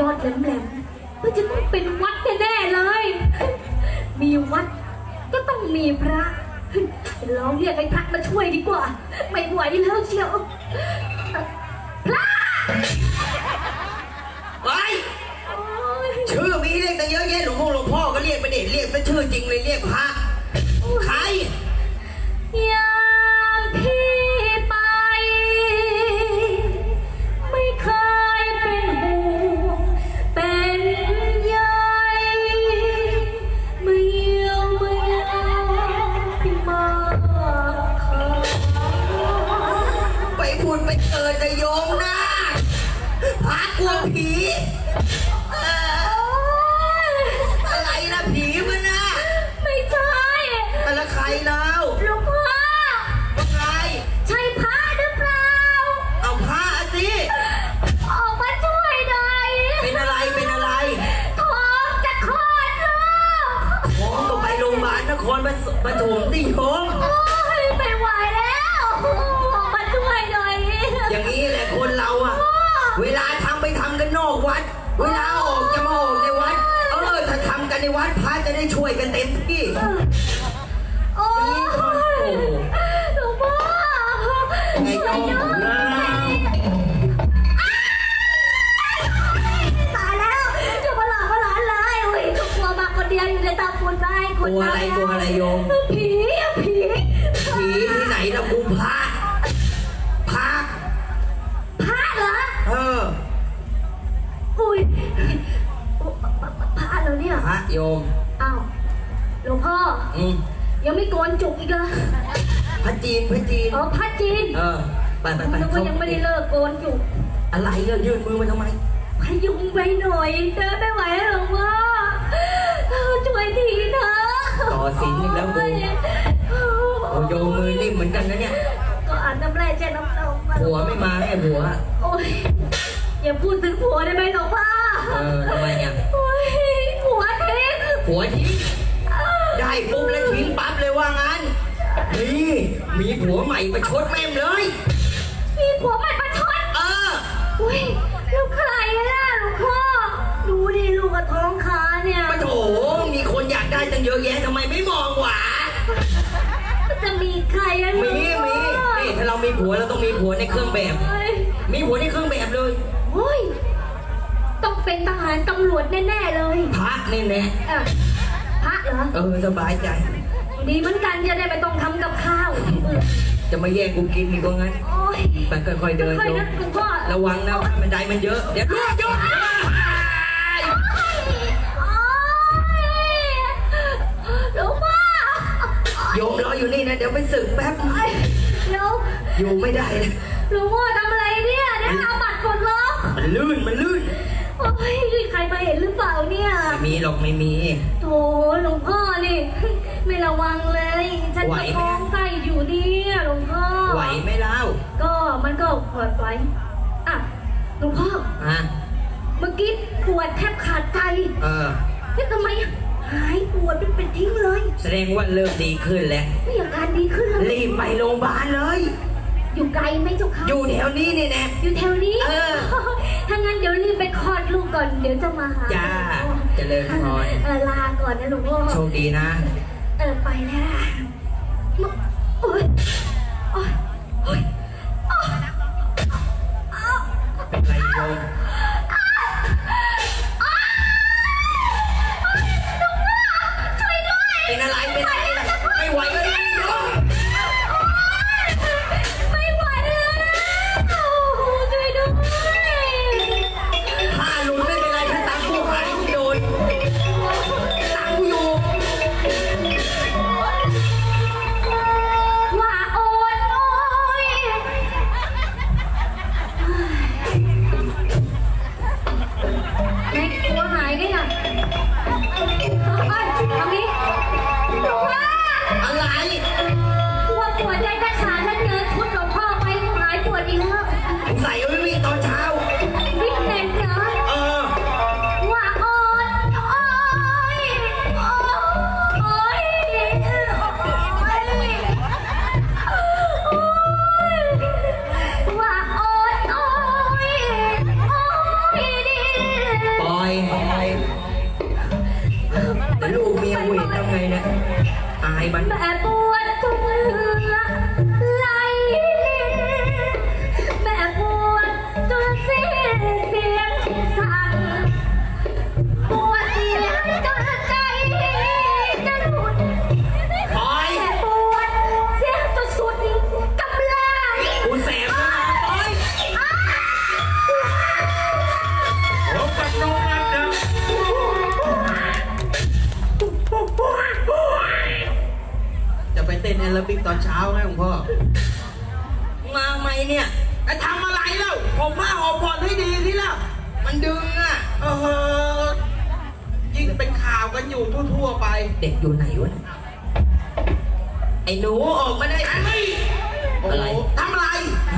ยอดแหลมๆมันจะต้องเป็นวัดแน่ๆเลย มีวัดก็ต้องมีพระเราเรียกไอ้พระมาช่วยดีกว่า ไม่ไหวแล้วเชียวพระไว้โอ๊ยชื่อมีเรียกตั้งเยอะแยะหลวงพ่อหลวงพ่อก็เรียกไปเด็ดเรียกซะชื่อจริงเลยเรียกพระ เกิดนะโยมนะพระกลัวผีเอ่อโอ๊ยอะไรนะผีมันนะไม่ใช่แล้วใครเล่าหลวงพ่อ ว่าไงใช่พระหรือเปล่า เอาพระสิ ออกมาช่วยหน่อยเป็นอะไรเป็นอะไร ท้องจะคลอดลูกหมอก็ไปโรงพยาบาลนครปฐมดิโยม ได้ช่วยกันเต็มที่โอ๊ยหลวงพ่อไงโยมตายแล้วจะมาหลอกมาหลอนเลยโอ้ยกลัวมาคนเดียวอยู่ในตาปูนไปคกนลัวอะไรกลัวอะไรโยมผีอะผีผีที่ไหนนะกูพระพระพระเหรอ เออ อุ้ยพระเหรอเนี่ย พระโยม ยังไม่โกนจุกอีกเหรอพระจีนพระจีน อ๋อพระจีนเออ ไปไปไปนึกว่ายังไม่ได้เลิกโกนจุก อะไรก็ยื่นมือมาทำไม พยุงไปหน่อยเดินไม่ไหวแล้วหรอกว่าช่วยทีเถอะต่อศีลอีกแล้วกู โอ้โยมมือนิ่มเหมือนกันนะเนี่ย ก็อ่านน้ำแร่แช่น้ำนมมาผัวไม่มาไงผัว โอ้ยอย่าพูดถึงผัวได้ไหมหลวงพ่อเออทำไมเนี่ยโอ้ยผัวทิ้งผัวทิ้ง ได้ปุ๊บแล้วทิ้งปั๊บเลยว่างั้นนี่มีผัวใหม่ประชดแม่มเลย มีผัวใหม่ประชด เออ อุ้ยลูกใครล่ะหลวงพ่อ ดูดิลูกกระท้องขาเนี่ยปะโถมีคนอยากได้ตั้งเยอะแยะทำไมไม่มองหวาจะมีใครอะหลมีวงมีพ่อนี่ถ้าเรามีผัวเราต้องมีผัวในเครื่องแบบเฮ้ยมีผัวในเครื่องแบบเลยโอ้ยต้องเป็นทหารตำรวจแน่ๆเลยพระนี่แน่เอ้าพ ระเหรอ เออสบายใจ ดีเหมือนกันจะได้ไม่ต้องทำกับข้าวเออจะมาแย่งกูกินอีกว่างั้นโอ้ยไปค่อยๆเดินค่อยโยๆมนะหลวงพ่อระวังนะบันไดมันเยอะ เดี๋ยวโยมโยมโอ้ยหลวงพ่อโยมรออยู่นี่นะ เดี๋ยวไปสึกแป๊บเอ้ยเดี๋ยวอยู่ไม่ได้นะหลวงพ่อทำอะไรเนี่ยเนี่ยเอาบัตรกดล็อกมันลื่นมันลื่น โอ้ยใครมาเห็นหรือเปล่าเนี่ยไม่มีหรอกไม่มี โถหลวงพ่อนี่ ไม่ระวังเลย ฉันไหวก็ไหม ท้องไส้อยู่เนี่ยหลวงพ่อ ไหวไหมเล่าก็มันก็ปวดไหวอะหลวงพ่อ อะเมื่อกี้ปวดแทบขาดใจเออ นี่ทำไมหายปวดเป็นเป็นทิ้งเลย แสดงว่าเริ่มดีขึ้นแล้วนี่อาการดีขึ้นแล้วรีบไปโรงพยาบาลเลย อยู่ไกลไหมเจ้าคะอยู่แถวนี้นี่แน่ อยู่แถวนี้เออ ถ้างั้นเดี๋ยวรีบไปคลอดลูกก่อน เดี๋ยวจะมาหาจ้าเจริญพรเออลาก่อนนะหลวงพ่อโชคดีนะ เออไปแล้วล่ะโอ๊ยโอ๊ยโอ๊ยเป็นไรโยม แอโรบิกตอนเช้าไงหลวงพ่อ มาไหมเนี่ยไอ้ทำอะไรเล่าผมมาออกผ่อนให้ดีที่แล้วมันดึงอะเออยิ่งเป็นข่าวกันอยู่ทั่วๆไป เด็กอยู่ไหนวะเนี่ยไอ้หนูออกมาได้ไอ้นี่โอ้อะไรโหทำอะไร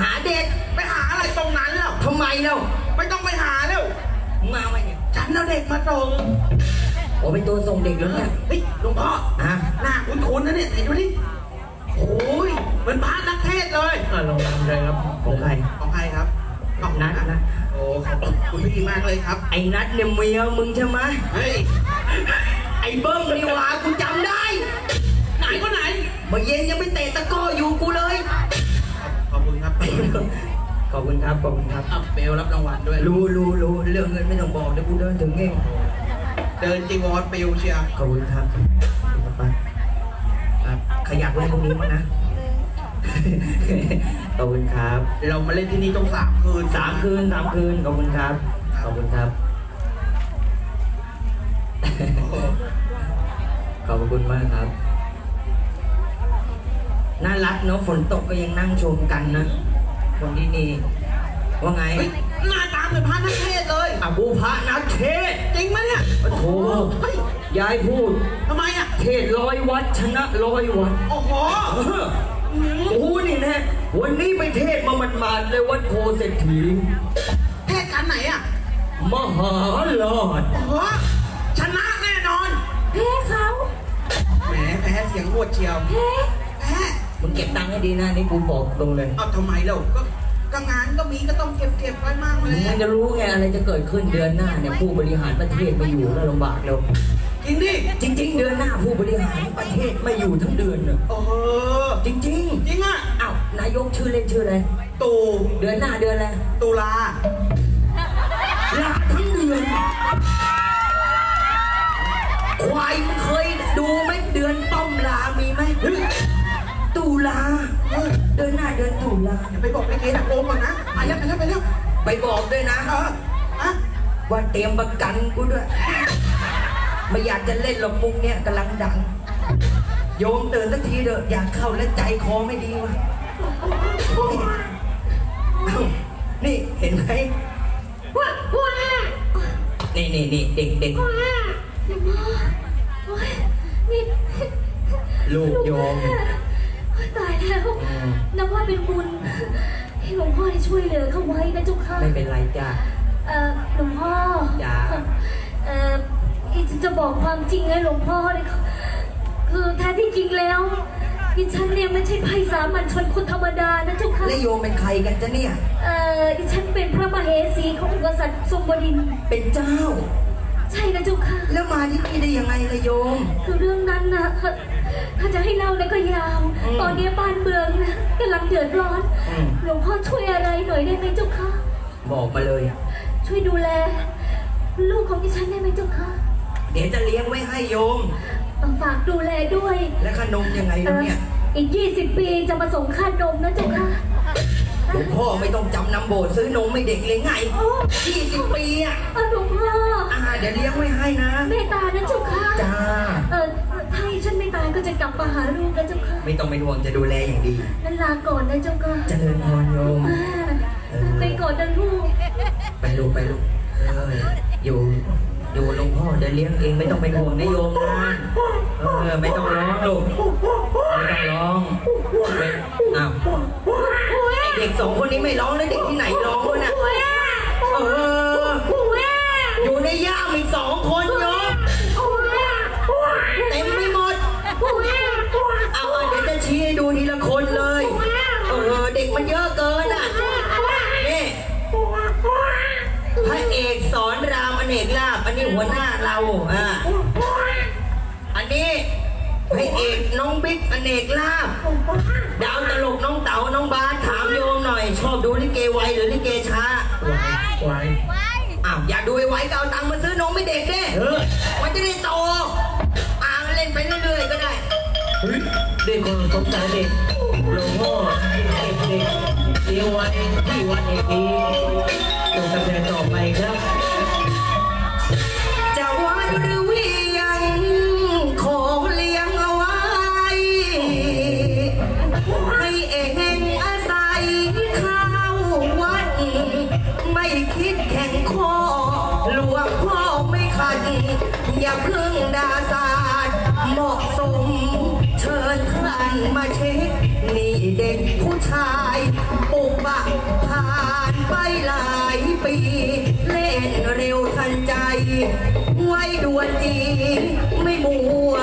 หาเด็กไปหาอะไรตรงนั้นแล้วทำไมเล่าไม่ต้องไปหาแล้วมึงมาไหมเนี่ยฉันเอาเด็กมาส่งโอ้เป็นตัวส่งเด็กแล้วเนี่ยเฮ้ยหลวงพ่ออะหน้าคุ้นๆนะเนี่ยเห็นดูดิ โอ้ยเหมือนพระนักเทศน์เลยอะลองทำเลยครับของใครของใครครับของนัทนะโอ้ขอบคุณพี่มากเลยครับ ไอ้นัทเนี่ยเมียมึงใช่ไหมเฮ้ยไอ้เบิ้มนี่หว่ากูจำได้ ไหนก็ไหนเมื่อเย็นยังไม่เตะตะกร้ออยู่กูเลย ขอบคุณครับ ขอบคุณครับ ขอบคุณครับเอาเบลรับรางวัลด้วย รู้รู้รู้เรื่องเงินไม่ต้องบอกเดี๋ยวกูเดินถึงเอง เดินจีวรปิวเชียร์ขอบคุณครับไปครับข ยับไว้ตรงนี้มั้งนะ ขอบคุณครับ เรามาเล่นที่นี่ต้องสามคืนสามคืนสามคืน ขอบคุณครับ ขอบคุณครับโอ้โหขอบคุณมากครับ น่ารักเนาะฝนตกก็ยังนั่งชมกันนะ คนที่นี่ ว่าไงเฮ้ยหน้าตาเหมือนพระนักเทศน์เลยอาบูพระนักเทศน์จริงไหมเนี่ยโอ้โหเฮ้ยยายพูด ทำไมอะ เทศร้อยวัดชนะร้อยวัด โอ้โหเออโอ้นี่แน่วันนี้ไปเทศมามันมาดๆเลยวัดโพเศรษฐีเทศกันไหนอะมหาลอด โอ้โหชนะแน่นอนเฮ้เขาแหมแพ้เสียงโหวดเชียวเฮ้แพ้มึงเก็บตังค์ให้ดีนะนี่กูบอกตรงเลย เอาทำไมเราก็ ก็งานก็มีก็ต้องเก็บเก็บไว้มากเลมึยงจะรู้ไงอะไรจะเกิดขึ้นเดือนหน้าเนี่ยผู้บริหารประเทศไม่อยู่แล้วลำบากแล้วจริงดิจริง ๆ เดือนหน้าผู้บริหารประเทศไม่อยู่ทั้งเดือนน่ะโอ้โหจริงจริงอะๆอ้าวนายกชื่อเล่นชื่ออะไรตู่เดือนหน้าเดือนอะไรตุลาลาทั้งเดือนควายมึงเคยดูไหมเดือนป้อมลามีไหม ตุลาเออเดือนหน้าเดือนตุลาอย่าไปบอกไปเกณฑ์อะโกงก่อนนะไปแล้วไปแล้วไปแล้วไปบอกด้วยนะเอออะว่าเตรียมประกันกูด้วย ไม่อยากจะเล่นหรอกมุกเนี้ยกำลังดัง โยมตื่นสักทีเถอะอยากเข้าแล้วใจคอไม่ดีวะเอ้านี่เห็นไหมว้าว้านี่นี่นี่เด็กเด็กว้าหลวงพ่อโอ๊ยนี่ ลูกโยม เป็นบุญที่หลวงพ่อได้ช่วยเหลือเขาไว้นะเจุกค่ะ ไม่เป็นไรจ้าเอ่อหลวงพ่อจ๋าเอ่ออีจะจะบอกความจริงให้หลวงพ่อเลยค่ะคือแท้ที่จริงแล้วดิฉันเนี่ยไม่ใช่ไพสามัญชนคนธรรมดานะเจ้าค่ะ และโยมเป็นใครกันจ๊ะเนี่ย เอ่อดิฉันเป็นพระมเหสีของกษัตริย์ทรงบดินทร์เป็นเจ้า ใช่นะเจ้าค่ะ แล้วมาที่นี่ได้ยังไงล่ะโยม คือเรื่องนั้นนะ ถ้าจะให้เล่าเนี่ยก็ยาว อืม ตอนนี้บ้านเมืองนะกำลังเดือดร้อน อืมหลวงพ่อช่วยอะไรหน่อยได้ไหมเจ้าค่ะบอกมาเลย ช่วยดูแล ลูกของดิฉันได้ไหมเจ้าค่ะเดี๋ยวจะเลี้ยงไว้ให้โยม ฝากดูแลด้วยและขนมยังไงเอล่ะอเนี่ยอีก 20 ปีจะมาส่งค่านมนะเจ้าค่ะหลวงพ่อไม่ต้องจำนำโบสถ์ซื้อนมไม่เด็กเลยไงโอ้ยี่สิบปีอะเออหลวงพ่ออ่าเดี๋ยวเลี้ยงไว้ให้นะ เมตตานะเจ้าค่ะจ้า เออ จะกลับมาหาลูกนะเจ้าค่ะ ไม่ต้องเป็นห่วงจะดูแลอย่างดี นั่นลาก่อนนะเจ้าค่ะเจริญพรโยม อ่าไปก่อนนะลูก ไปลูกไปลูกเอออยู่อยู่หลวงพ่อเดี๋ยวเลี้ยงเองไม่ต้องเป็นห่วงนะโยมนะเออไม่ต้องร้องลูกไม่ต้องร้องเป็นอ้าวไอเด็กสองคนนี้ไม่ร้องแล้วเด็กที่ไหนร้องวะน่ะเอออยู่ในย่ามอีกสองคน มันเยอะเกินอะ นี่พระเอกสอนรามอเนกลาบอันนี้หัวหน้าเราอ่าอันนี้พระเอกน้องบิ๊กอเนกลาบดาวตลกน้องเต๋าน้องบาสถามโยมหน่อย ชอบดูลิเกไวหรือลิเกช้าไวอ้าวอยากดูไวๆก็เอาตังค์มาซื้อนมให้เด็กดิเออมันจะได้โตอ่าเล่นไปเรื่อยๆก็ได้เฮ้ยเด็กคนสงสารเด็กหลวงพ่อ เก็บเด็กเลี้ยงไว้ที่วัดแห่งนี้จงกระแสต่อไปครับ จะวันหรือวียังขอเลี้ยงเอาไว้ ให้เองอาศัยเข้าวัดไม่คิดแข่งข้อหลวงพ่อไม่ขัดอย่าเพิ่งดาสาดเหมาะสม เชิญท่านมาเช็คนี่เด็กผู้ชายปุกบักผ่านไปหลายปี เล่นเร็วทันใจ ไว้ด่วนจีไม่มัว